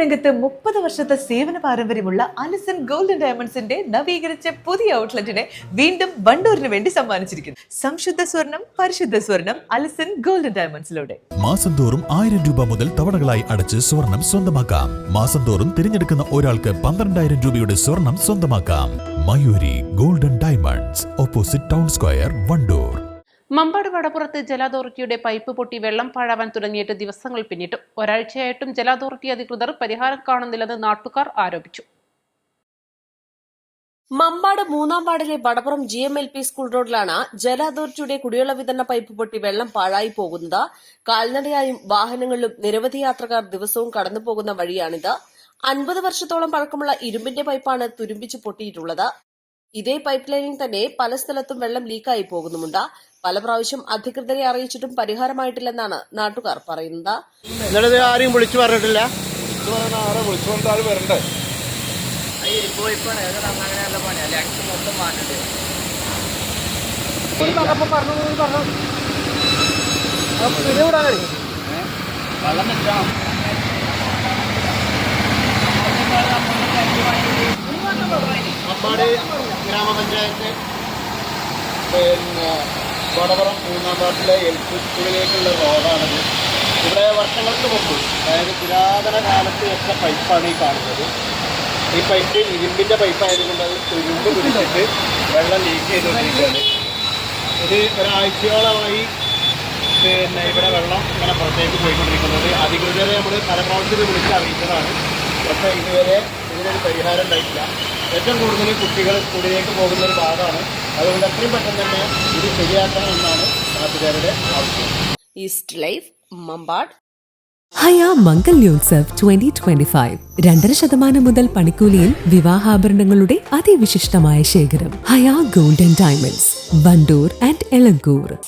രംഗത്ത് മുപ്പത് വർഷത്തെ സേവന പാരമ്പര്യമുള്ള അലിസൺ ഗോൾഡൻ ഡയമണ്ട്സിന്റെ നവീകരിച്ച പുതിയ ഔട്ട്ലെറ്റിനെ വീണ്ടും വണ്ടൂരിന് വേണ്ടി സമ്മാനിച്ചിരിക്കുന്നു. സംശുദ്ധ സ്വർണം പരിശുദ്ധ സ്വർണം അലിസൺ ഗോൾഡൻ ഡയമണ്ട്സിലൂടെ. മാസം തോറും ആയിരം രൂപ മുതൽ തവണകളായി അടച്ച് സ്വർണം സ്വന്തമാക്കാം. മാസം തോറും തിരഞ്ഞെടുക്കുന്ന ഒരാൾക്ക് പന്ത്രണ്ടായിരം രൂപയുടെ സ്വർണം സ്വന്തമാക്കാം. Mayuri golden diamonds opposite town square Wandoor. Mambad വടപ്പുറത്ത് ജല അതോറിറ്റിയുടെ പൈപ്പ് പൊട്ടി വെള്ളം പാഴാവാൻ തുടങ്ങിയിട്ട് ദിവസങ്ങൾ പിന്നിട്ടു. ഒരാഴ്ചയായിട്ടും ജല അതോറിറ്റി അധികൃതർ പരിഹാരം കാണുന്നില്ലെന്ന് നാട്ടുകാർ ആരോപിച്ചു. മമ്പാട് മൂന്നാം വാർഡിലെ Vadappuram G M L P school റോഡിലാണ് ജല അതോറിറ്റിയുടെ കുടിവെള്ള വിതരണ പൈപ്പ് പൊട്ടി വെള്ളം പാഴായി പോകുന്നത്. കാൽനടയായും വാഹനങ്ങളിലും നിരവധി യാത്രക്കാർ ദിവസവും കടന്നു പോകുന്ന വഴിയാണിത്. അൻപത് വർഷത്തോളം പഴക്കമുള്ള ഇരുമ്പിന്റെ പൈപ്പാണ് തുരുമ്പിച്ച് പൊട്ടിയിട്ടുള്ളത്. ഇതേ പൈപ്പ് ലൈനിൽ തന്നെ പല സ്ഥലത്തും വെള്ളം ലീക്കായി പോകുന്നുമുണ്ട്. പല പ്രാവശ്യം അധികൃതരെ അറിയിച്ചിട്ടും പരിഹാരമായിട്ടില്ലെന്നാണ് നാട്ടുകാർ പറയുന്നത്. ഇന്നലെ ആരെയും വിളിച്ചു പറഞ്ഞിട്ടില്ല. അമ്പാടി ഗ്രാമപഞ്ചായത്ത് പിന്നെ എൽ പി സ്കൂളിലേക്കുള്ള റോഡാണിത്. ഇവിടെ വർഷങ്ങൾക്ക് മുമ്പ് അതായത് പുരാതന കാലത്ത് വെച്ച പൈപ്പാണ് ഈ കാണുന്നത്. ഈ പൈപ്പ് ഇരുമ്പിന്റെ പൈപ്പായതുകൊണ്ട് അത് തുരുമ്പ് പിടിച്ചിട്ട് വെള്ളം ലീക്ക് ചെയ്തുകൊണ്ടിരിക്കുകയാണ്. ഇത് ഒരാഴ്ചയോളമായി പിന്നെ ഇവിടെ വെള്ളം ഇങ്ങനെ പുറത്തേക്ക് പോയിക്കൊണ്ടിരിക്കുന്നത്. അധികൃതരെ നമ്മൾ പരമാവധി വിളിച്ച് അറിയിച്ചതാണ്. പക്ഷേ ഇതുവരെ ഇതിനൊരു പരിഹാരം ഉണ്ടായിട്ടില്ല. ഏറ്റവും കൂടുതൽ കുട്ടികൾ സ്കൂളിലേക്ക് പോകുന്ന ഒരു ഭാഗമാണ് അതുകൊണ്ട് എത്രയും പെട്ടെന്ന് തന്നെ ഇത് ശരിയാക്കണം എന്നാണ് നാട്ടുകാരുടെ ആവശ്യം. ഈസ്റ്റ് ലൈഫ് മമ്പാട് ഹയാ മംഗല്യോത്സവ് ട്വന്റി ട്വന്റി ഫൈവ് രണ്ടര ശതമാനം മുതൽ പണിക്കൂലിയിൽ വിവാഹാഭരണങ്ങളുടെ അതിവിശിഷ്ടമായ ശേഖരം. Haya golden diamonds Wandoor and Elankur.